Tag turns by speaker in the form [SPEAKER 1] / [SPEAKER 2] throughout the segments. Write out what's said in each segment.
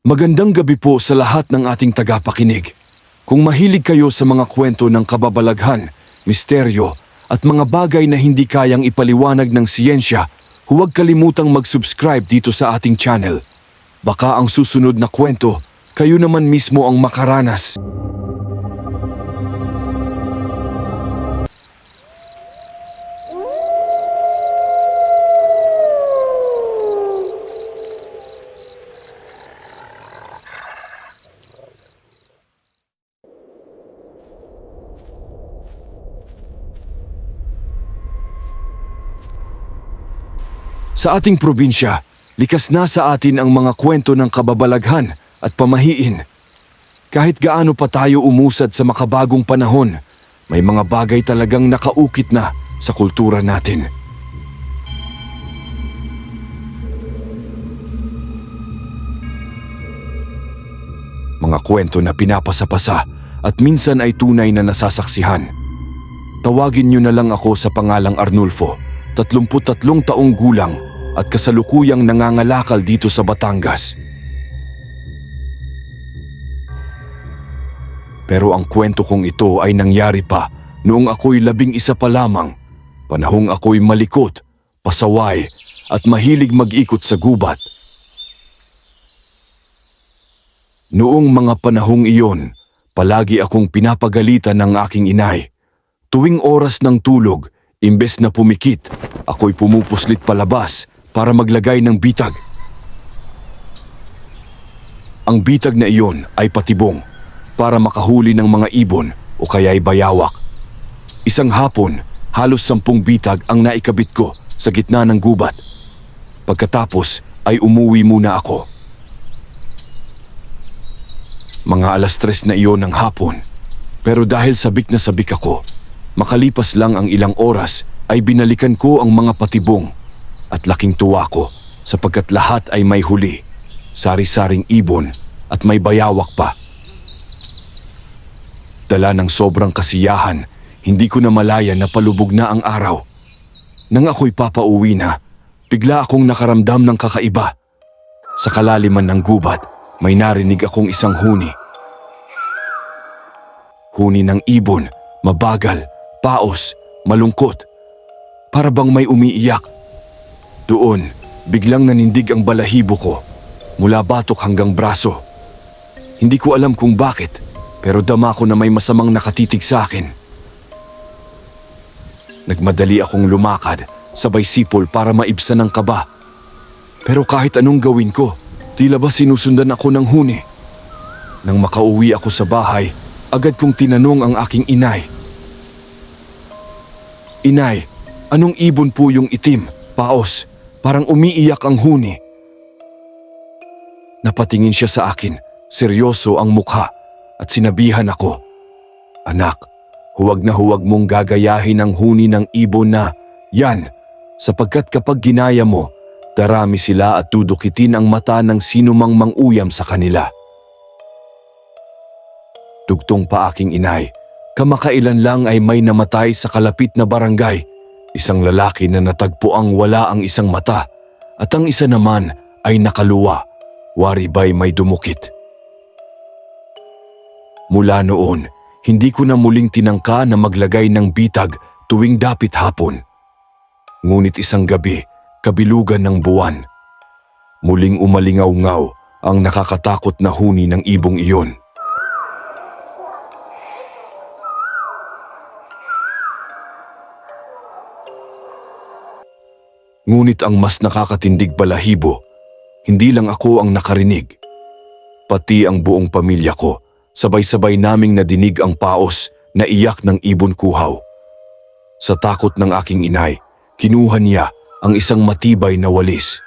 [SPEAKER 1] Magandang gabi po sa lahat ng ating tagapakinig. Kung mahilig kayo sa mga kwento ng kababalaghan, misteryo, at mga bagay na hindi kayang ipaliwanag ng siyensya, huwag kalimutang mag-subscribe dito sa ating channel. Baka ang susunod na kwento, kayo naman mismo ang makaranas. Sa ating probinsya, likas na sa atin ang mga kwento ng kababalaghan at pamahiin. Kahit gaano pa tayo umusad sa makabagong panahon, may mga bagay talagang nakaukit na sa kultura natin. Mga kwento na pinapasapasa at minsan ay tunay na nasasaksihan. Tawagin niyo na lang ako sa pangalang Arnulfo, 33 taong gulang at kasalukuyang nangangalakal dito sa Batangas. Pero ang kwento kong ito ay nangyari pa noong ako'y labing isa pa lamang, panahong ako'y malikot, pasaway at mahilig mag-ikot sa gubat. Noong mga panahong iyon, palagi akong pinapagalitan ng aking inay. Tuwing oras ng tulog, imbes na pumikit, ako'y pumupuslit palabas para maglagay ng bitag. Ang bitag na iyon ay patibong para makahuli ng mga ibon o kaya'y bayawak. Isang hapon, halos sampung bitag ang naikabit ko sa gitna ng gubat. Pagkatapos ay umuwi muna ako. Mga alas tres na iyon ng hapon. Pero dahil sabik na sabik ako, makalipas lang ang ilang oras ay binalikan ko ang mga patibong at laking tuwa ko sapagkat lahat ay may huli, sari-saring ibon at may bayawak pa. Dala ng sobrang kasiyahan, hindi ko na malaya na palubog na ang araw. Nang ako'y papauwi na, bigla akong nakaramdam ng kakaiba. Sa kalaliman ng gubat, may narinig akong isang huni. Huni ng ibon, mabagal, paos, malungkot. Para bang may umiiyak. Doon, biglang nanindig ang balahibo ko, mula batok hanggang braso. Hindi ko alam kung bakit, pero dama ko na may masamang nakatitig sa akin. Nagmadali akong lumakad, sabay sipol para maibsan ng kaba. Pero kahit anong gawin ko, tila ba sinusundan ako ng huni. Nang makauwi ako sa bahay, agad kong tinanong ang aking inay. Inay, anong ibon po yung itim, paos, parang umiiyak ang huni? Napatingin siya sa akin, seryoso ang mukha at sinabihan ako, Anak, huwag na huwag mong gagayahin ang huni ng ibon na yan sapagkat kapag ginaya mo, darami sila at dudukitin ang mata ng sino mang manguyam sa kanila. Tugtong pa aking inay, kamakailan lang ay may namatay sa kalapit na barangay. Isang lalaki na natagpo ang wala ang isang mata at ang isa naman ay nakaluwa. Wari ba'y may dumukit. Mula noon, hindi ko na muling tinangka na maglagay ng bitag tuwing dapit hapon. Ngunit isang gabi, kabilugan ng buwan. Muling umalingaw-ngaw ang nakakatakot na huni ng ibong iyon. Ngunit ang mas nakakatindig balahibo, hindi lang ako ang nakarinig. Pati ang buong pamilya ko, sabay-sabay naming nadinig ang paos na iyak ng ibon kuhaw. Sa takot ng aking inay, kinuha niya ang isang matibay na walis,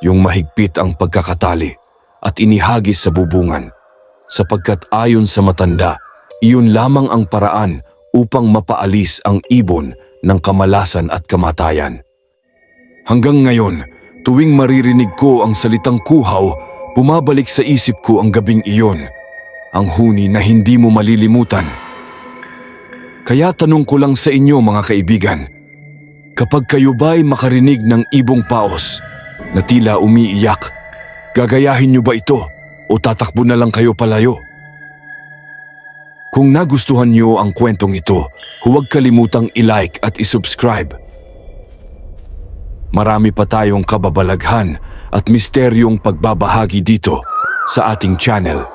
[SPEAKER 1] yung mahigpit ang pagkakatali at inihagis sa bubungan. Sapagkat ayon sa matanda, iyon lamang ang paraan upang mapaalis ang ibon ng kamalasan at kamatayan. Hanggang ngayon, tuwing maririnig ko ang salitang kuhaw, bumabalik sa isip ko ang gabing iyon, ang huni na hindi mo malilimutan. Kaya tanong ko lang sa inyo mga kaibigan, kapag kayo ba'y makarinig ng ibong paos na tila umiiyak, gagayahin niyo ba ito o tatakbo na lang kayo palayo? Kung nagustuhan niyo ang kwentong ito, huwag kalimutang i-like at i-subscribe. Marami pa tayong kababalaghan at misteryong pagbabahagi dito sa ating channel.